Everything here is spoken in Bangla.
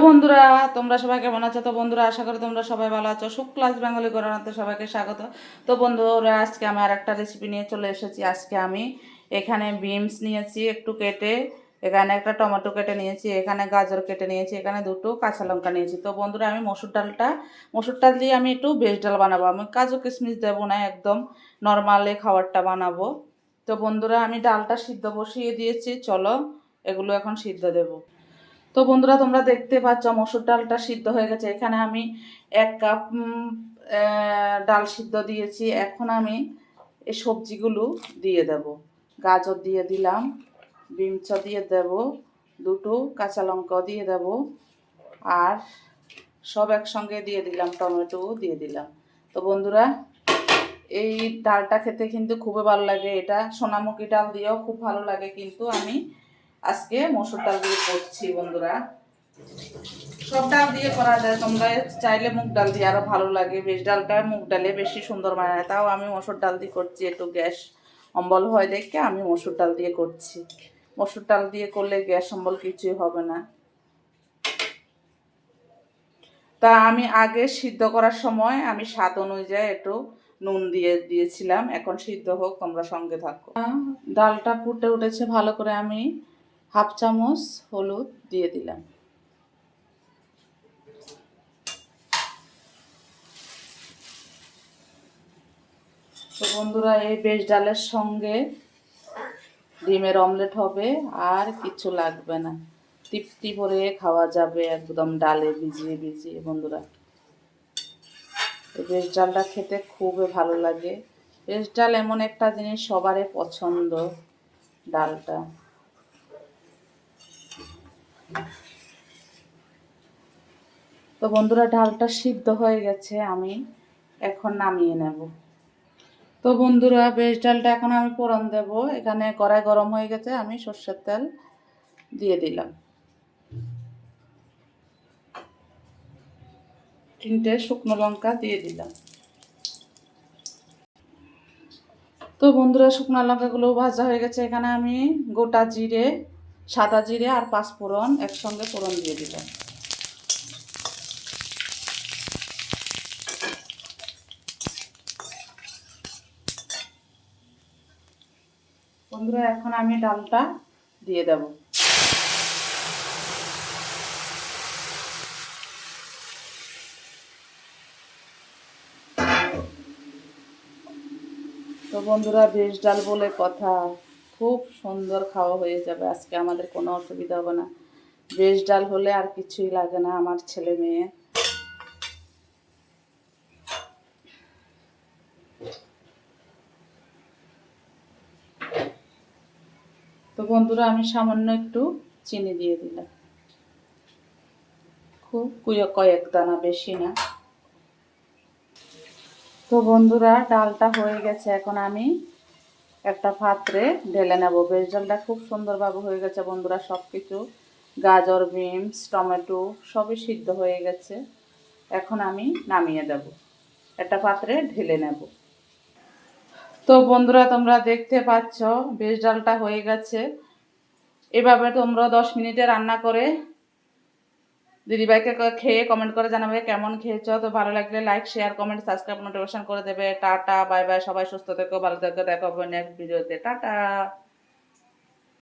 তো বন্ধুরা, তোমরা সবাই কেমন আছো? তো বন্ধুরা, আশা করি তোমরা সবাই ভালো আছো। শুক্লাস বেঙ্গলি গণনাতে সবাইকে স্বাগত। তো বন্ধুরা, আজকে আমি আর একটা রেসিপি নিয়ে চলে এসেছি। আজকে আমি এখানে বিনস নিয়েছি একটু কেটে, এখানে একটা টমেটো কেটে নিয়েছি, এখানে গাজর কেটে নিয়েছি, এখানে দুটো কাঁচা লঙ্কা নিয়েছি। তো বন্ধুরা, আমি মসুর ডালটা, মসুর ডাল দিয়ে আমি একটু ভেজ ডাল বানাবো। আমি কাজু কিশমিশ দেবো না, একদম নর্মালি খাবারটা বানাবো। তো বন্ধুরা, আমি ডালটা সিদ্ধ বসিয়ে দিয়েছি। চলো, এগুলো এখন সিদ্ধ দেবো। তো বন্ধুরা, তোমরা দেখতে পাচ্ছ মসুর ডালটা সিদ্ধ হয়ে গেছে। এখানে আমি এক কাপ ডাল সিদ্ধ দিয়েছি। এখন আমি এই সবজিগুলো দিয়ে দেব। গাজর দিয়ে দিলাম বিমচ দিয়ে দেব, দুটো কাঁচা লঙ্কা দিয়ে দেব, আর সব একসঙ্গে দিয়ে দিলাম টমেটো দিয়ে দিলাম। তো বন্ধুরা, এই ডালটা খেতে কিন্তু খুবই ভালো লাগে। এটা সোনামুখী ডাল দিয়েও খুব ভালো লাগে, কিন্তু আমি আজকে মসুর ডাল দিয়ে করছি বন্ধুরা। সব ডাল দিয়ে করা যায়, তোমরা চাইলে মুগ ডাল দিয়ে আরও ভালো লাগে। বেশ ডালটা মুগ ডালে বেশি সুন্দর মানায় তাও আমি মসুর ডাল দিয়ে করছি একটু গ্যাস অম্বল হয় দেখে আমি মসুর ডাল দিয়ে করছি। মসুর ডাল দিয়ে করলে গ্যাস অম্বল কিছুই হবে না। তা আমি আগে সিদ্ধ করার সময় আমি স্বাদ অনুযায়ী একটু নুন দিয়ে দিয়েছিলাম। এখন সিদ্ধ হোক, তোমরা সঙ্গে থাকো। ডালটা ফুটে উঠেছে ভালো করে আমি হাফ চামচ হলুদ দিয়ে দিলাম। তো বন্ধুরা, এই বেশ ডালের সঙ্গে ডিমের অমলেট হবে, আর কিছু লাগবে না। তৃপ্তি করে খাওয়া যাবে একদম ডালে ভিজিয়ে ভিজিয়ে, বন্ধুরা। বেশ ডালটা খেতে খুবই ভালো লাগে। বেশ ডাল এমন একটা জিনিস সবারই পছন্দ, ডালটা। তো বন্ধুরা, ডালটা সিদ্ধ হয়ে গেছে, আমি এখন নামিয়ে নেব। তো বন্ধুরা, বেশ ডালটা এখন আমি ফোড়ন দেব। এখানে কড়াই গরম হয়ে গেছে, আমি সর্ষের তেল দিয়ে দিলাম। তিনটে শুকনো লঙ্কা দিয়ে দিলাম। তো বন্ধুরা, শুকনো লঙ্কাগুলো ভাজা হয়ে গেছে। এখানে আমি গোটা জিরে সাদা জিরে আর পাঁচ ফোড়ন একসঙ্গে ফোড়ন দিয়ে দিলাম বন্ধুরা, এখন আমি ডালটা দিয়ে দেব। তো বন্ধুরা বেশ ডাল বলে কথা। খুব সুন্দর খাওয়া হয়ে যাবে। আজকে আমাদের কোনো অসুবিধা হবে না। বেশ ডাল হলে আর কিছুই লাগে না আমার ছেলে মেয়ে। তো বন্ধুরা, আমি সামান্য একটু চিনি দিয়ে দিলাম। খুব কুয়ো কয়েক দানা বেশি না। তো বন্ধুরা, ডালটা হয়ে গেছে। এখন আমি একটা পাত্রে ঢেলে নেব। বেশ ডালটা খুব সুন্দরভাবে হয়ে গেছে বন্ধুরা সব কিছু গাজর, বিনস, টমেটো, সবই সিদ্ধ হয়ে গেছে। এখন আমি নামিয়ে দেব। একটা পাত্রে ঢেলে নেব। তো বন্ধুরা, তোমরা দেখতে পাচ্ছ বেশ ডালটা হয়ে গেছে। এভাবে তোমরা দশ মিনিটে রান্না করে দিদিভাইকে খেয়ে কমেন্ট করে জানাবে কেমন খেয়েছ। তো ভালো লাগলে like share comment subscribe notification করে দেবে। টাটা বাই বাই সবাই সুস্থ থেকো, ভালো থেকো, দেখো নেক্সট ভিডিওতে টাটা।